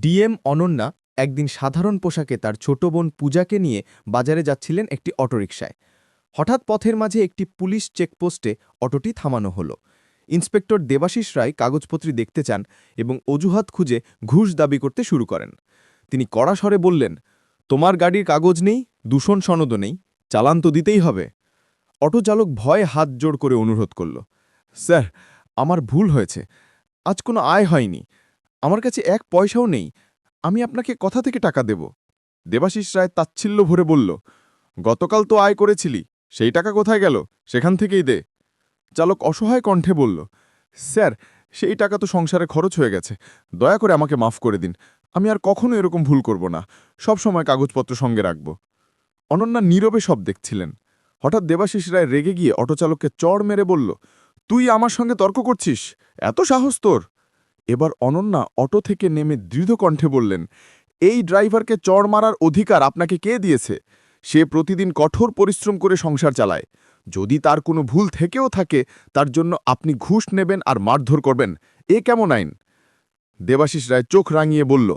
DM Ananya একদিন সাধারণ পোশাকে তার ছোট বোন পূজাকে নিয়ে বাজারে যাচ্ছিলেন একটি অটোরিকশায়। হঠাৎ পথের মাঝে একটি পুলিশ চেকপোস্টে অটোটি থামানো হলো। ইন্সপেক্টর দেবাশিস রায় কাগজপত্র দেখতে চান এবং অজুহাত খুঁজে ঘুষ দাবি করতে শুরু করেন। তিনি কড়া স্বরে বললেন, তোমার গাড়ির কাগজ নেই, দূষণ সনদও নেই, চালান তো দিতেই হবে। অটো চালক ভয়ে হাত জোড় করে অনুরোধ করল, স্যার, আমার ভুল হয়েছে, আজ কোনো আয় হয়নি। আমার কাছে এক পয়সাও নেই। আমি আপনাকে কথা থেকে টাকা দেব। দেবাশিস রায় তাচ্ছিল্য ভরে বলল, গতকাল তো আয় করেছিলি, সেই টাকা কোথায় গেল? সেখান থেকেই দে। চালক অসহায় কণ্ঠে বলল, স্যার, সেই টাকা তো সংসারে খরচ হয়ে গেছে। দয়া করে আমাকে মাফ করে দিন। আমি আর কখনো এরকম ভুল করব না। সব সময় কাগজপত্র সঙ্গে রাখব। অনন্যা নীরবে সব দেখছিলেন। হঠাৎ দেবাশিস রায় রেগে গিয়ে অটোচালককে চড় মেরে বলল, তুই আমার সঙ্গে তর্ক করছিস? এত সাহস তোর! এবার অনন্যা অটো থেকে নেমে দৃঢ় কণ্ঠে বললেন, এই ড্রাইভারকে চড় মারার অধিকার আপনাকে কে দিয়েছে? সে প্রতিদিন কঠোর পরিশ্রম করে সংসার চালায়। যদি তার কোনো ভুল থেকেও থাকে, তার জন্য আপনি ঘুষ নেবেন আর মারধর করবেন। এ কেমন আইন? দেবাশিস রায় চোখ রাঙিয়ে বলল,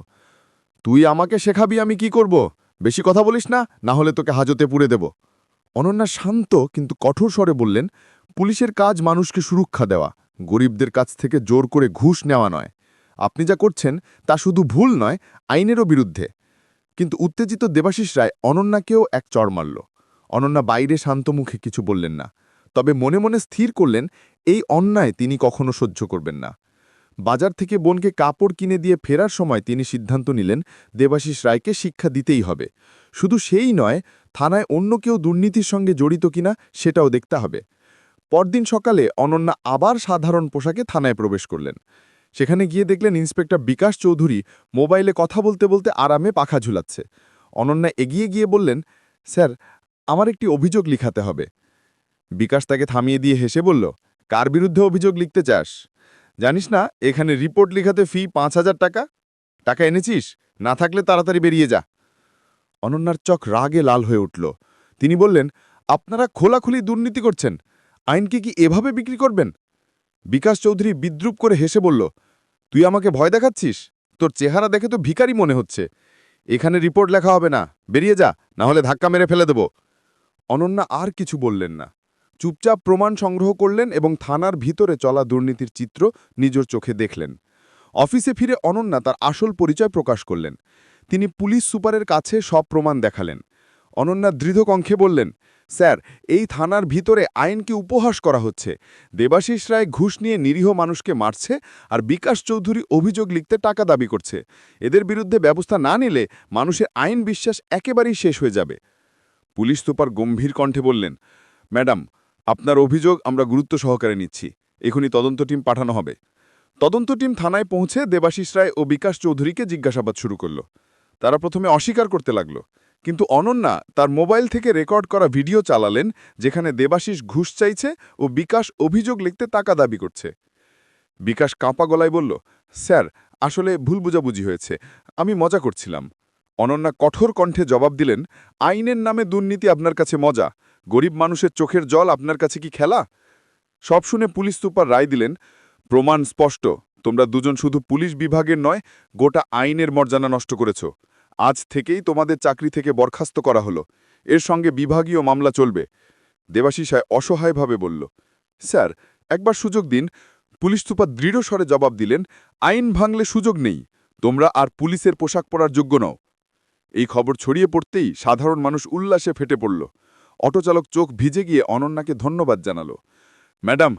তুই আমাকে শেখাবি আমি কি করব? বেশি কথা বলিস না না হলে তোকে হাজতে পুড়ে দেব। অনন্যা শান্ত কিন্তু কঠোর স্বরে বললেন, পুলিশের কাজ মানুষকে সুরক্ষা দেওয়া। গরিবদের কাছ থেকে জোর করে ঘুষ নেওয়া নয়। আপনি যা করছেন তা শুধু ভুল নয়, আইনেরও বিরুদ্ধে। কিন্তু উত্তেজিত দেবাশিস রায় অনন্যাকেও এক চড় মারল। অনন্যা বাইরে শান্ত মুখে কিছু বললেন না। তবে মনে মনে স্থির করলেন, এই অন্যায় তিনি কখনো সহ্য করবেন না। বাজার থেকে বোনকে কাপড় কিনে দিয়ে ফেরার সময় তিনি সিদ্ধান্ত নিলেন, দেবাশিস রায়কে শিক্ষা দিতেই হবে। শুধু সেই নয়, থানায় অন্য কেউ দুর্নীতির সঙ্গে জড়িত কিনা সেটাও দেখতে হবে। পরদিন সকালে অনন্যা আবার সাধারণ পোশাকে থানায় প্রবেশ করলেন। সেখানে গিয়ে দেখলেন ইন্সপেক্টর বিকাশ চৌধুরী মোবাইলে কথা বলতে বলতে আরামে পাখা ঝুলাচ্ছে। অনন্যা এগিয়ে গিয়ে বললেন, স্যার, আমার একটি অভিযোগ লিখাতে হবে। বিকাশ তাকে থামিয়ে দিয়ে হেসে বলল, কার বিরুদ্ধে অভিযোগ লিখতে চাস? জানিস না, এখানে রিপোর্ট লিখাতে ফি পাঁচ হাজার টাকা? টাকা এনেছিস? না থাকলে তাড়াতাড়ি বেরিয়ে যা। অনন্যার চোখ রাগে লাল হয়ে উঠল। তিনি বললেন, আপনারা খোলাখুলি দুর্নীতি করছেন। আইনকে কি এভাবে বিক্রি করবেন? বিকাশ চৌধুরী বিদ্রুপ করে হেসে বলল, তুই আমাকে ভয় দেখাচ্ছিস? তোর চেহারা দেখে তো ভিখারি মনে হচ্ছে। এখানে রিপোর্ট লেখা হবে না। বেরিয়ে যা না হলে ধাক্কা মেরে ফেলে দেব অনন্যা আর কিছু বললেন না। চুপচাপ প্রমাণ সংগ্রহ করলেন এবং থানার ভিতরে চলা দুর্নীতির চিত্র নিজের চোখে দেখলেন। অফিসে ফিরে অনন্যা তার আসল পরিচয় প্রকাশ করলেন। তিনি পুলিশ সুপারের কাছে সব প্রমাণ দেখালেন। অনন্যা দৃঢ় বললেন স্যার, এই থানার ভিতরে আইনকে উপহাস করা হচ্ছে? দেবাশিস রায় ঘুষ নিয়ে নিরীহ মানুষকে মারছে আর বিকাশ চৌধুরী অভিযোগ লিখতে টাকা দাবি করছে। এদের বিরুদ্ধে ব্যবস্থা না নিলে মানুষের আইন বিশ্বাস একেবারেই শেষ হয়ে যাবে। পুলিশ সুপার গম্ভীর কণ্ঠে বললেন, ম্যাডাম, আপনার অভিযোগ আমরা গুরুত্ব সহকারে নিচ্ছি। এখনই তদন্ত টিম পাঠানো হবে। তদন্ত টিম থানায় পৌঁছে দেবাশিস রায় ও বিকাশ চৌধুরীকে জিজ্ঞাসাবাদ শুরু করল। তারা প্রথমে অস্বীকার করতে লাগল। কিন্তু অনন্যা তার মোবাইল থেকে রেকর্ড করা ভিডিও চালালেন যেখানে দেবাশিস ঘুষ চাইছে ও বিকাশ অভিযোগ লিখতে টাকা দাবি করছে। বিকাশ কাঁপা গলায় বলল, স্যার, আসলে ভুল বুঝাবুঝি হয়েছে। আমি মজা করছিলাম। অনন্যা কঠোর কণ্ঠে জবাব দিলেন, আইনের নামে দুর্নীতি আপনার কাছে মজা। গরিব মানুষের চোখের জল আপনার কাছে কি খেলা? সব শুনে পুলিশ সুপার রায় দিলেন, প্রমাণ স্পষ্ট। তোমরা দুজন শুধু পুলিশ বিভাগের নয়, গোটা আইনের মর্যাদা নষ্ট করেছ। আজ থেকেই তোমাদের চাকরি থেকে বরখাস্ত করা হলো। এর সঙ্গে বিভাগীয় মামলা চলবে। দেবাশিসায় অসহায়ভাবে বলল, স্যার, একবার সুযোগ দিন। পুলিশ সুপার দৃঢ় স্বরে জবাব দিলেন, আইন ভাঙলে সুযোগ নেই। তোমরা আর পুলিশের পোশাক পরার যোগ্য নও। এই খবর ছড়িয়ে পড়তেই সাধারণ মানুষ উল্লাসে ফেটে পড়ল। অটোচালক চোখ ভিজে গিয়ে অনন্যাকে ধন্যবাদ জানালো, ম্যাডাম,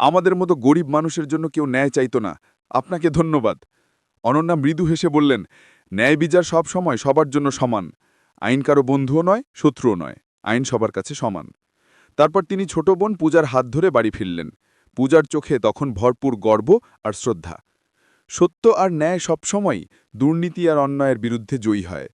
আমাদের মতো গরিব মানুষের জন্য কেউ ন্যায় চাইত না। আপনাকে ধন্যবাদ। অনন্যা মৃদু হেসে বললেন ন্যায় বিচার সব সময় সবার জন্য সমান। আইন কারও বন্ধুও নয়, শত্রুও নয়। আইন সবার কাছে সমান। তারপর তিনি ছোট বোন পূজার হাত ধরে বাড়ি ফিরলেন। পূজার চোখে তখন ভরপুর গর্ব আর শ্রদ্ধা। সত্য আর ন্যায় সবসময় দুর্নীতি আর অন্যায়ের বিরুদ্ধে জয়ী হয়।